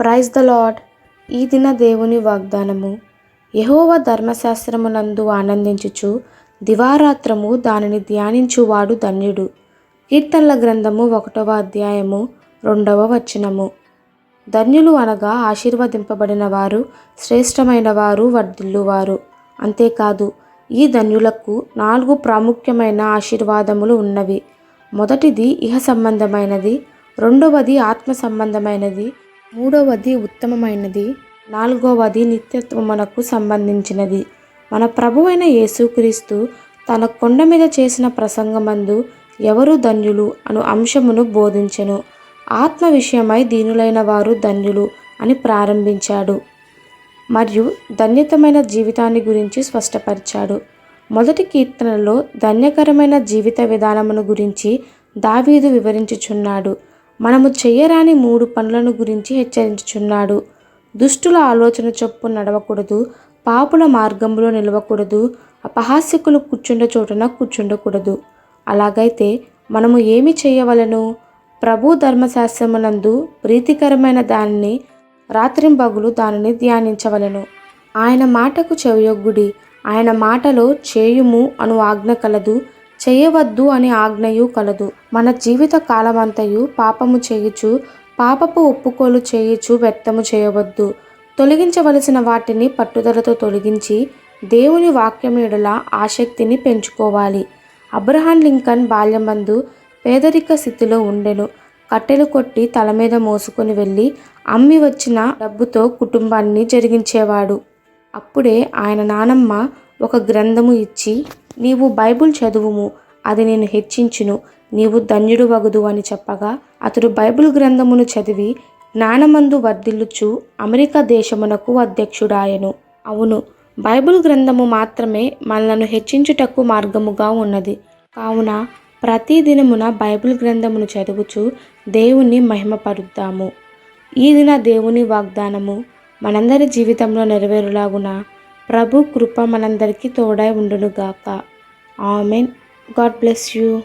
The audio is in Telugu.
ప్రైజ్ ద లాడ్ ఈ దిన దేవుని వాగ్దానము. యహోవ ధర్మశాస్త్రమునందు ఆనందించుచు దివారాత్రము దానిని ధ్యానించువాడు ధన్యుడు. కీర్తనల గ్రంథము ఒకటవ అధ్యాయము రెండవ వచనము. ధన్యులు అనగా ఆశీర్వదింపబడిన వారు శ్రేష్టమైన వారు వర్ధిల్లువారు. అంతేకాదు ఈ ధన్యులకు నాలుగు ప్రాముఖ్యమైన ఆశీర్వాదములు ఉన్నవి. మొదటిది ఇహ సంబంధమైనది రెండవది ఆత్మ సంబంధమైనది మూడవది ఉత్తమమైనది నాలుగవది నిత్యత్వమునకు సంబంధించినది. మన ప్రభువైన యేసుక్రీస్తు తన కొండ మీద చేసిన ప్రసంగమందు ఎవరు ధన్యులు అను అంశమును బోధించెను. ఆత్మ విషయమై దీనులైన వారు ధన్యులు అని ప్రారంభించాడు. మరియు ధన్యతమైన జీవితాన్ని గురించి స్పష్టపరిచాడు. మొదటి కీర్తనలో ధన్యకరమైన జీవిత విధానమును గురించి దావీదు వివరించుచున్నాడు. మనము చెయ్యరాని మూడు పనులను గురించి హెచ్చరించుచున్నాడు. దుష్టుల ఆలోచన చొప్పు నడవకూడదు పాపుల మార్గంలో నిలవకూడదు అపహాస్యకులు కూర్చుండ చోటున కూర్చుండకూడదు. అలాగైతే మనము ఏమి చేయవలను? ప్రభు ధర్మశాస్త్రమునందు ప్రీతికరమైన దానిని రాత్రింబగులు దానిని ధ్యానించవలెను. ఆయన మాటకు చెవియొగ్గుడి ఆయన మాటలో చేయుము అను ఆజ్ఞ కలదు చేయవద్దు అని ఆజ్ఞయు కలదు. మన జీవిత కాలమంతయు పాపము చేయుచు పాపపు ఒప్పుకోలు చేయుచు వ్యక్తము చేయవద్దు. తొలగించవలసిన వాటిని పట్టుదలతో తొలగించి దేవుని వాక్యమేడల ఆసక్తిని పెంచుకోవాలి. అబ్రహాం లింకన్ బాల్యమందు పేదరిక స్థితిలో ఉండెను. కట్టెలు కొట్టి తల మీద మోసుకొని వెళ్ళి అమ్మి వచ్చిన డబ్బుతో కుటుంబాన్ని జరిగించేవాడు. అప్పుడే ఆయన నానమ్మ ఒక గ్రంథము ఇచ్చి నీవు బైబుల్ చదువుము అది నేను హెచ్చించును. నీవు ధన్యుడు వగుదు అని చెప్పగా అతడు బైబిల్ గ్రంథమును చదివి జ్ఞానమందు వర్ధిల్లుచు అమెరికా దేశమునకు అధ్యక్షుడాయను. అవును బైబిల్ గ్రంథము మాత్రమే మనలను హెచ్చించుటకు మార్గముగా ఉన్నది. కావున ప్రతి దినమున బైబిల్ గ్రంథమును చదువుచు దేవుణ్ణి మహిమపరుద్దాము. ఈ దిన దేవుని వాగ్దానము మనందరి జీవితంలో నెరవేరులాగున? ప్రభు కృప మనందరికీ తోడై ఉండునుగాక. ఆమెన్. God bless you.